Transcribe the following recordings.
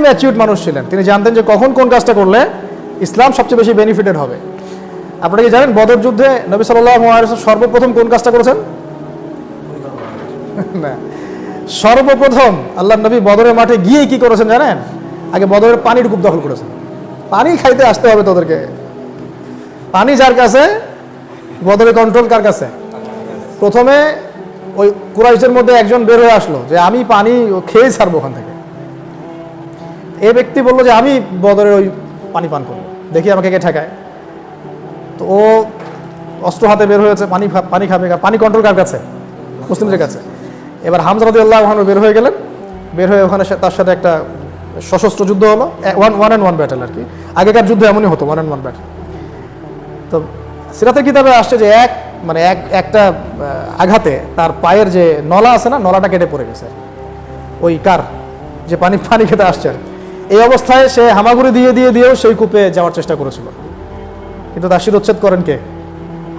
Matured মানুষ ছিলেন। তিনি জানতেন যে কখন কোন কাজটা করলে ইসলাম সবচেয়ে বেশি বেনিফিটেড হবে। আপনারা কি জানেন বদর যুদ্ধে নবী সাল্লাহ সর্বপ্রথম কোন কাজটা করেছেন? না। সর্বপ্রথম আল্লাহ নবী বদরের মাঠে গিয়ে কি করেছেন জানেন? আগে বদরের পানির কূপ দখল করেছেন। পানি খাইতে আসতে হবে তোদেরকে। পানি যার কাছে, বদরের কন্ট্রোল কার কাছে? প্রথমে ওই কুরাইশের মধ্যে একজন বের হয়ে আসলো যে, আমি পানি খেয়ে ছাড়বো ওখান থেকে। এই ব্যক্তি বলল যে, আমি বদরের ওই পানি পান করব। দেখি আমাকে কে ঠেকায়। তো ও অস্ত্র হাতে বের হয়েছে, পানি পানি খাবে। পানি কন্ট্রোল কার কাছে? মুসলিমদের কাছে। এবার হামজা আল্লাহ বের হয়ে গেলেন। বের হয়ে ওখানে তার সাথে একটা সশস্ত্র যুদ্ধ হলো। One one and one battle আর কি। আগেকার যুদ্ধ এমনই হতো ওয়ান অ্যান্ড ওয়ান ব্যাটেল তো সিরাতের কিতাবে আসছে যে, এক মানে এক একটা আঘাতে তার পায়ের যে নলা আছে না, নলাটা কেটে পড়ে গেছে। ওই কার? যে পানি পানি খেতে আসছে আর কি। এই অবস্থায় সে হামাগুড়ি দিয়ে দিয়ে দিয়েও সেই কূপে যাওয়ার চেষ্টা করেছিল। কিন্তু তার শিরোচ্ছেদ করেন কে?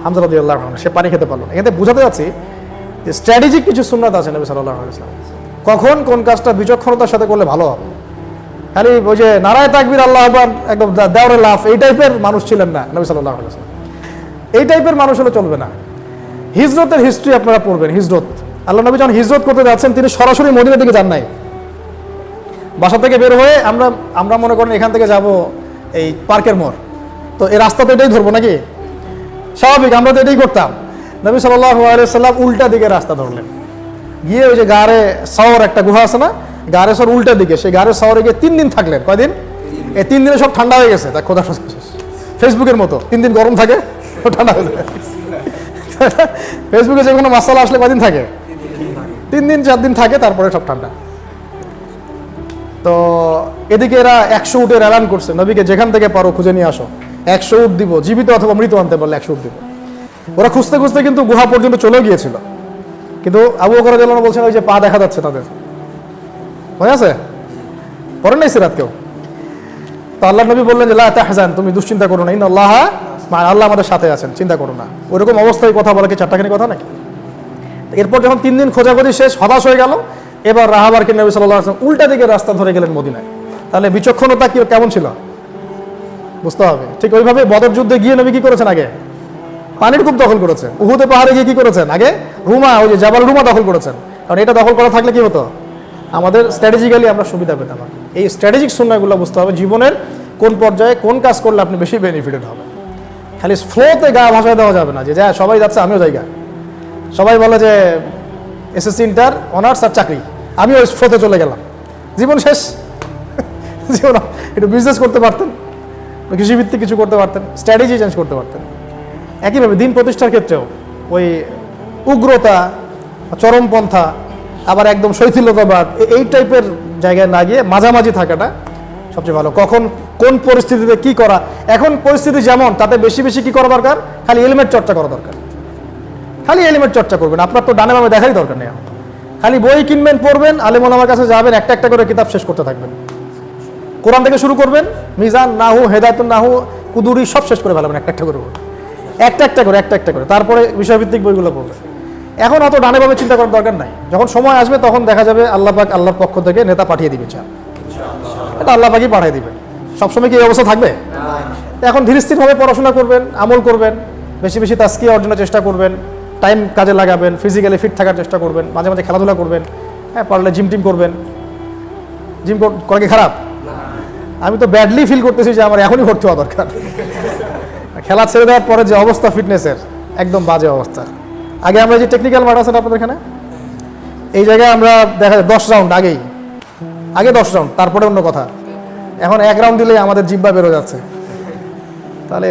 হামজা রদি আল্লাহ সে পানি খেতে পারল না। এতে বোঝাতে যাচ্ছি যে স্ট্র্যাটেজিক কিছু সুন্নাত আছে নবী সাল্লাহ ইসলাম কখন কোন কাজটা বিচক্ষণতার সাথে করলে ভালো হবে? খালি ওই যে নারায় তাকবির, আল্লাহ একদম দেওয়ারে লাফ, এই টাইপের মানুষ ছিলেন না নবী সাল্লাহ ইসলাম এই টাইপের মানুষ হলে চলবে না। হিজরতের হিস্ট্রি আপনারা পড়বেন, হিজরত। আল্লাহ নবী যখন হিজরত করতে যাচ্ছেন, তিনি সরাসরি মদিনার দিকে যান নাই। বাসা থেকে বের হয়ে আমরা আমরা মনে করেন এখান থেকে যাব এই পার্কের মোড়। তো এই রাস্তা তো এটাই ধরবো নাকি? স্বাভাবিক, আমরা তো এটাই করতাম। নবী সাল্লাম উল্টা দিকে রাস্তা ধরলেন। গিয়ে ওই যে গাড়ে শহর একটা গুহা আছে না গাড়ে শহর উল্টা দিকে, সেই গাড়ে শহরে গিয়ে তিন দিন থাকলেন। কয়দিন? এই তিন দিনে সব ঠান্ডা হয়ে গেছে। তার খোদা ফেসবুকের মতো, তিন দিন গরম থাকে ঠান্ডা হয়ে যায়। ফেসবুকে যে কোনো মাসালা আসলে কয়দিন থাকে? তিন দিন, চার দিন থাকে, তারপরে সব ঠান্ডা। তো এদিকে এরা একশো উটের এলান করছে। নবীকে যেখান থেকে পারো খুঁজে নিয়ে আসো। একশো উট দিব, জীবিত অথবা মৃত আনতে পারলে একশো উট দিব। ওরা খুঁজতে খুঁজতে কিন্তু গুহা পর্যন্ত চলে গিয়েছিল। কিন্তু আবু রাদিয়াল্লাহু আনহু বলছেন, ওই যে পা দেখা যাচ্ছে তাদের। মনে আছে? পরে নাই সিরাত কেউ? তো আল্লাহ নবী বললেন যে, লা তাহজান, তুমি দুশ্চিন্তা করো না। ইন আল্লাহ আল্লাহ আমাদের সাথে আছেন, চিন্তা করো না। ওইরকম অবস্থায় কথা বলা কি চারটাখানি কথা নাকি? এরপর যখন তিন দিন খোঁজাখুঁজি শেষ, হতাশ হয়ে গেল। এবার রাহাবারকে নবী সাল্লাহ আসলাম উল্টা দিকে রাস্তা ধরে গেলেন মদিনায়। তাহলে বিচক্ষণতা কি কেমন ছিল? বুঝতে হবে। ঠিক ওইভাবে বদর যুদ্ধে গিয়ে নবী কি করেছেন আগে? পানির কূপ দখল করেছে উহুদে পাহাড়ে গিয়ে কি করেছেন? আগে রুমা, ওই যে জাবাল রুমা দখল করেছেন। কারণ এটা দখল করা থাকলে কি হতো? আমাদের স্ট্র্যাটেজিক্যালি আমরা সুবিধা পেতাম এই স্ট্র্যাটেজিক সুন্নাগুলো বুঝতে হবে, জীবনের কোন পর্যায়ে কোন কাজ করলে আপনি বেশি বেনিফিটেড হবে খালি ফ্লোতে গা ভাষায় দেওয়া যাবে না যে, যা, সবাই যাচ্ছে, আমিও জায়গা সবাই বলে যে এসএসসি ইন্টার অনার্স আর চাকরি। আমিও ওই ফ্লোতে চলে গেলাম। জীবন শেষ। জীবন, একটু বিজনেস করতে পারতেন কৃষিভিত্তিক কিছু করতে পারতেন স্ট্র্যাটেজি চেঞ্জ করতে পারতেন। একইভাবে দিন প্রতিষ্ঠার ক্ষেত্রেও ওই উগ্রতা, চরমপন্থা, আবার একদম শৈথিল্যতাবাদ এই টাইপের জায়গায় না গিয়ে মাঝামাঝি থাকাটা সবচেয়ে ভালো। কখন, কোন পরিস্থিতিতে কি করা, এখন পরিস্থিতি যেমন, তাতে বেশি বেশি কি করা দরকার? খালি এলিমেন্ট চর্চা করা দরকার। খালি এলিমেন্ট চর্চা করবেন, আপনার তো ডানে বামে দেখারই দরকার নেই। খালি বই কিনবেন, পড়বেন আলেমন আমার কাছে যাবেন, একটা একটা করে কিতাব শেষ করতে থাকবেন। কোরআন থেকে শুরু করবেন, মিজান, নাহু, হেদায়তুন নাহু, কুদুরি সব শেষ করে ফেলাবেন, একটা একটা করে একটা একটা করে, একটা একটা করে। তারপরে বিষয়ভিত্তিক বইগুলো পড়বেন। এখন অত ডানে বামে চিন্তা করার দরকার নাই। যখন সময় আসবে, তখন দেখা যাবে আল্লাহ পাক আল্লাহর পক্ষ থেকে নেতা পাঠিয়ে দিবে চা এটা আল্লাহ পাকই পাঠিয়ে দিবেন সবসময় কি এই অবস্থা থাকবে? এখন ধীর স্থিরভাবে পড়াশোনা করবেন, আমল করবেন, বেশি বেশি তাস্কি অর্জনের চেষ্টা করবেন। টাইম কাজে লাগাবেন ফিজিক্যালি ফিট থাকার চেষ্টা করবেন, মাঝে মাঝে খেলাধুলা করবেন হ্যাঁ পারলে জিম টিম করবেন। জিম করা কি খারাপ? আমি তো ব্যাডলি ফিল করতেছি যে আমার এখনই ভর্তি হওয়া দরকার। খেলা ছেড়ে দেওয়ার পরে যে অবস্থা ফিটনেসের একদম বাজে অবস্থা। আগে আমরা যে টেকনিক্যাল মাঠ আছে আপনাদের এখানে, এই জায়গায় আমরা দেখা যায় দশ রাউন্ড আগেই। আগে দশ রাউন্ড তারপরে অন্য কথা। এখন এক রাউন্ড দিলেই আমাদের জিব্বা বেরো যাচ্ছে। তাহলে